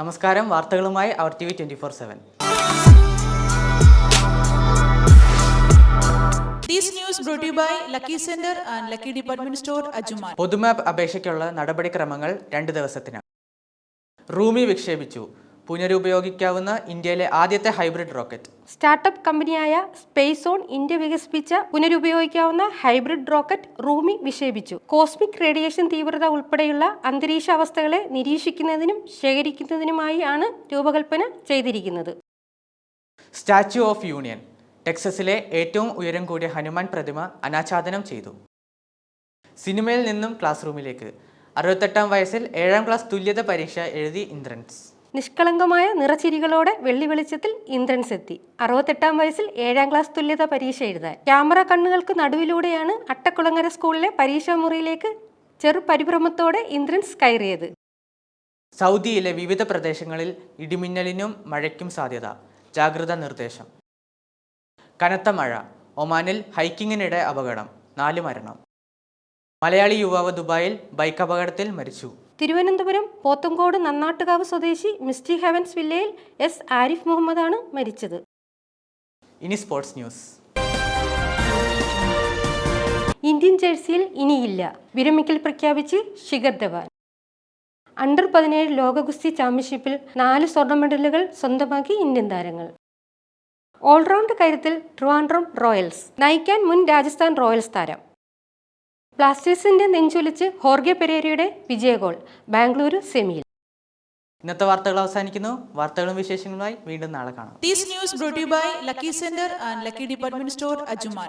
നമസ്കാരം വാർത്തകളുമായി അവർ T V twenty four seven. പൊതുമാപ്പ് അപേക്ഷയ്ക്കുള്ള നടപടിക്രമങ്ങൾ രണ്ട് ദിവസത്തിന് റൂമി വിക്ഷേപിച്ചു. പുനരുപയോഗിക്കാവുന്ന ഇന്ത്യയിലെ ആദ്യത്തെ ഹൈബ്രിഡ് റോക്കറ്റ്. സ്റ്റാർട്ടപ്പ് കമ്പനിയായ സ്പേസ് ഓൺ ഇന്ത്യ വികസിപ്പിച്ച പുനരുപയോഗിക്കാവുന്ന ഹൈബ്രിഡ് റോക്കറ്റ് റൂമി വിക്ഷേപിച്ചു. കോസ്മിക് റേഡിയേഷൻ തീവ്രത ഉൾപ്പെടെയുള്ള അന്തരീക്ഷ അവസ്ഥകളെ നിരീക്ഷിക്കുന്നതിനും ശേഖരിക്കുന്നതിനുമായി ആണ് രൂപകൽപ്പന ചെയ്തിരിക്കുന്നത്. സ്റ്റാച്യു ഓഫ് യൂണിയൻ ടെക്സസിലെ ഏറ്റവും ഉയരം കൂടിയ ഹനുമാൻ പ്രതിമ അനാച്ഛാദനം ചെയ്തു. സിനിമയിൽ നിന്നും ക്ലാസ് റൂമിലേക്ക്. അറുപത്തെട്ടാം വയസ്സിൽ ഏഴാം ക്ലാസ് തുല്യത പരീക്ഷ എഴുതി ഇന്ദ്രൻസ്. നിഷ്കളങ്കമായ നിറച്ചിരികളോടെ വെള്ളി വെളിച്ചത്തിൽ ഇന്ദ്രൻസ് എത്തി അറുപത്തെട്ടാം വയസ്സിൽ ഏഴാം ക്ലാസ് തുല്യത പരീക്ഷ എഴുതാൻ. ക്യാമറ കണ്ണുകൾക്ക് നടുവിലൂടെയാണ് അട്ടക്കുളങ്ങര സ്കൂളിലെ പരീക്ഷാ മുറിയിലേക്ക് ചെറു പരിഭ്രമത്തോടെ ഇന്ദ്രൻസ് കയറിയത്. സൗദിയിലെ വിവിധ പ്രദേശങ്ങളിൽ ഇടിമിന്നലിനും മഴയ്ക്കും സാധ്യത. ജാഗ്രതാ നിർദ്ദേശം. കനത്ത മഴ. ഒമാനിൽ ഹൈക്കിങ്ങിനിടെ അപകടം. നാല് മരണം. മലയാളി യുവാവ് ദുബായിൽ ബൈക്ക് അപകടത്തിൽ മരിച്ചു. തിരുവനന്തപുരം പോത്തങ്കോട് നന്നാട്ടുകാവ് സ്വദേശി മിസ്റ്റി ഹെവൻസ് വില്ലയിൽ എസ് ആരിഫ് മുഹമ്മദാണ് മരിച്ചത്. ഇനി സ്പോർട്സ് ന്യൂസ്. ഇന്ത്യൻ ജേഴ്സിയിൽ ഇനിയില്ല. വിരമിക്കൽ പ്രഖ്യാപിച്ച് ശിഖർ ധവാൻ. അണ്ടർ പതിനേഴ് ലോക ഗുസ്തി ചാമ്പ്യൻഷിപ്പിൽ നാല് സ്വർണ മെഡലുകൾ സ്വന്തമാക്കി ഇന്ത്യൻ താരങ്ങൾ. ഓൾറൗണ്ട് കരുത്തിൽ ട്രിവാൻഡ്രം റോയൽസ്. നയിക്കാൻ മുൻ രാജസ്ഥാൻ റോയൽസ് താരം. ബ്ലാസ്റ്റേഴ്സിന്റെ നെഞ്ചൊലിച്ച് ഹോർഗെ പെരേരയുടെ വിജയഗോൾ ബാംഗ്ലൂരു സെമിയിൽ. ഇന്നത്തെ വാർത്തകൾ അവസാനിക്കുന്നു. വാർത്തകളും വിശേഷങ്ങളുമായി വീണ്ടും നാളെ കാണാം. These news brought to you by Lucky Center and Lucky Department Store, Ajuman.